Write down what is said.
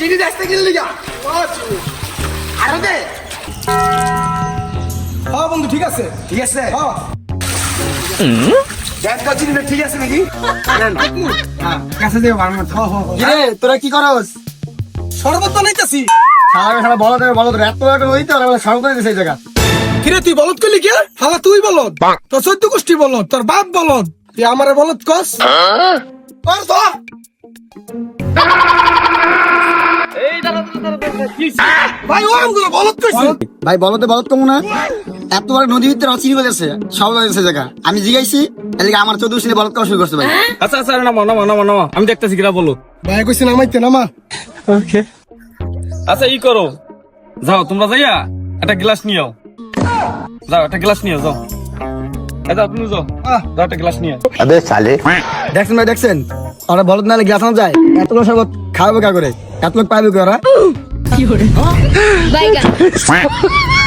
চিনি চিনি। আরও দে। হ্যাঁ বন্ধু ঠিক আছে। ঠিক আছে। হ্যাঁ দেখ তো চিনিটা ঠিক আছে নাকি? হ্যাঁ কাছে যাও আমার হ্যাঁ হ্যাঁ হ্যাঁ। কিরে তোরা কি করস? শরবত বানাইতেছি সারা সারা বলো দেবে এত একটা হইতে আর করে জায়গা। কিরে তুই করলি কে হালা তুই বলত তোর চোদ্দ গোষ্ঠী তোর বাপ বলত তুই আমারে বলত কস কর তো ভাই ও আমগুলো বলত কইছি। ভাই বলতে বলত কমু না। এত বড় নদী ভিতরে অচিনি সব জায়গা। আমি জিগাইছি এদিকে আমার চোদ্দ সিনে বলত করা শুরু করছে ভাই। আচ্ছা আচ্ছা নামা নামা নামা নামা। আমি দেখতেছি কিরা বলো ভাই কইছি নামাইতে নামা। আচ্ছা ই করো। যাও তোমরা যাইয়া একটা গ্লাস নিয়ে যাও একটা গ্লাস নিয়ে যাও। এই যাও যাও। যাও একটা গ্লাস নিয়ে আও। দেখছেন ভাই দেখছেন? ওরা বলত নাহলে গ্লাস আনা যায়। এত লোক শরবত খাওয়াবে কা করে? এত লোক পাইবে কি ওরা? Bye, guys.